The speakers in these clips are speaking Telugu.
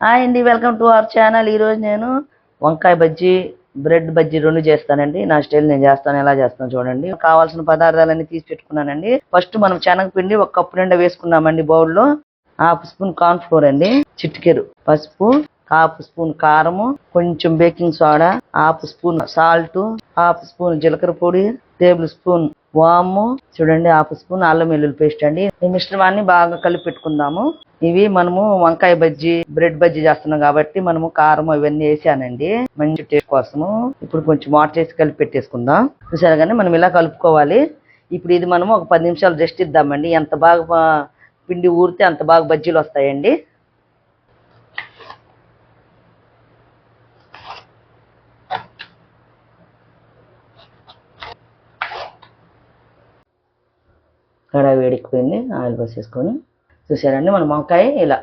హాయ్ అండి వెల్కమ్ టు అవర్ ఛానల్. ఈరోజు నేను వంకాయ బజ్జీ బ్రెడ్ బజ్జీ రెండు చేస్తానండి. నా స్టైల్ నేను చేస్తాను ఎలా చేస్తాను చూడండి. కావాల్సిన పదార్థాలన్నీ తీసి పెట్టుకున్నానండి. ఫస్ట్ మనం శనగపిండి ఒక కప్పు నిండా వేసుకున్నామండి బౌల్లో. హాఫ్ స్పూన్ కార్న్ ఫ్లోర్ అండి చిట్కెరు పసుపు హాఫ్ స్పూన్ కారము కొంచెం baking soda half spoon salt half spoon జీలకర్ర పొడి టేబుల్ స్పూన్ వాము చూడండి హాఫ్ స్పూన్ అల్లం వెల్లుల్లి పేస్ట్ అండి. ఈ మిశ్రమాన్ని బాగా కలిపి పెట్టుకుందాము. ఇవి మనము వంకాయ బజ్జీ బ్రెడ్ బజ్జీ చేస్తున్నాం కాబట్టి మనము కారం ఇవన్నీ వేసానండి. మంచి టేస్ట్ కోసము. ఇప్పుడు కొంచెం వాటర్ వేసి కలిపి పెట్టేసుకుందాం. చూసారా కానీ మనం ఇలా కలుపుకోవాలి. ఇప్పుడు ఇది మనము ఒక పది నిమిషాలు రెస్ట్ ఇద్దామండి. ఎంత బాగా పిండి ఊరితే అంత బాగా బజ్జీలు వస్తాయండి. కడాయి వేడెక్కిపోయింది ఆయిల్ పోసేసుకొని చూసారండి మనం వంకాయ ఇలా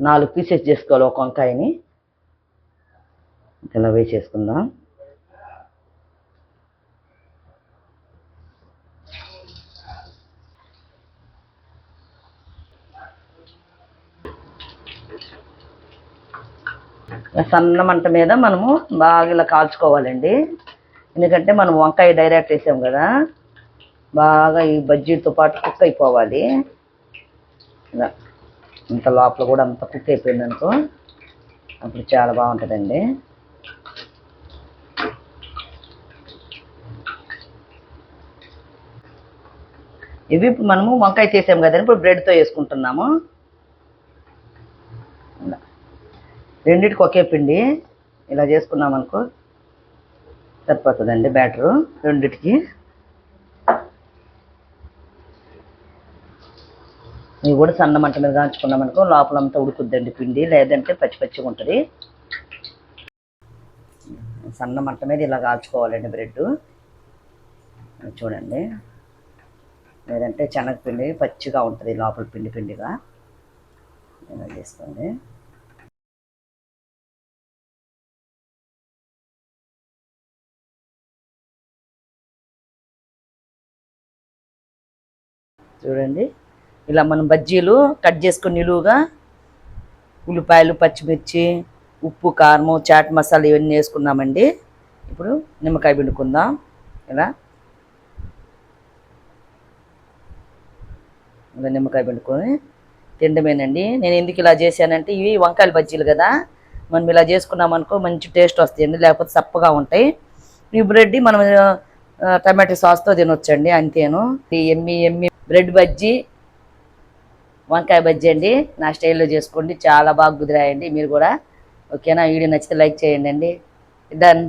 నాలుగు పీసెస్ చేసుకోవాలి ఒక వంకాయని. ఇలా వేసేసుకుందాం. సన్న మంట మీద మనము బాగా ఇలా కాల్చుకోవాలండి. ఎందుకంటే మనం వంకాయ డైరెక్ట్ వేసాం కదా. బాగా ఈ బజ్జీతో పాటు కుక్ అయిపోవాలి. ఇలా ఇంత లోపల కూడా అంత కుక్ అయిపోయిందనుకో అప్పుడు చాలా బాగుంటుందండి. ఇవి మనము వంకాయ చేసాము కదండి ఇప్పుడు బ్రెడ్తో వేసుకుంటున్నాము. రెండింటికి రెండిటికి ఒకే పిండి ఇలా చేసుకున్నాం అనుకో సరిపోతుందండి బ్యాటరు రెండిటికి. ఇవి కూడా సన్న మంట మీద కాంచుకున్నాం అనుకో లోపలంతా ఉడుకుద్దండి పిండి లేదంటే పచ్చి పచ్చిగా ఉంటుంది. సన్న మంట మీద ఇలా కాల్చుకోవాలండి బ్రెడ్. చూడండి. లేదంటే శనగపిండి పచ్చిగా ఉంటుంది లోపల పిండి పిండిగా. ఇలా చేసుకోండి. చూడండి. ఇలా మనం బజ్జీలు కట్ చేసుకుని నిలువుగా ఉల్లిపాయలు పచ్చిమిర్చి ఉప్పు కారము చాట్ మసాలా ఇవన్నీ వేసుకున్నామండి ఇప్పుడు నిమ్మకాయ పిండుకుందాం. ఇలా. ఇలా నిమ్మకాయ పిండుకొని తినడమేనండి నేను ఎందుకు ఇలా చేశానంటే ఇవి వంకాయల బజ్జీలు కదా. మనం ఇలా చేసుకున్నాం అనుకో మంచి టేస్ట్ వస్తాయండి లేకపోతే చప్పగా ఉంటాయి. ఈ బ్రెడ్ మనం టమాటో సాస్తో తినొచ్చండి అంతేను. ఈ ఎమ్మి ఎమ్మి బ్రెడ్ బజ్జీ వంకాయ బజ్జీ అండి. నా స్టైల్లో చేసుకోండి. చాలా బాగా కుదిరాయండి. మీరు కూడా ఓకేనా? వీడియో నచ్చితే లైక్ చేయండి అండి. డన్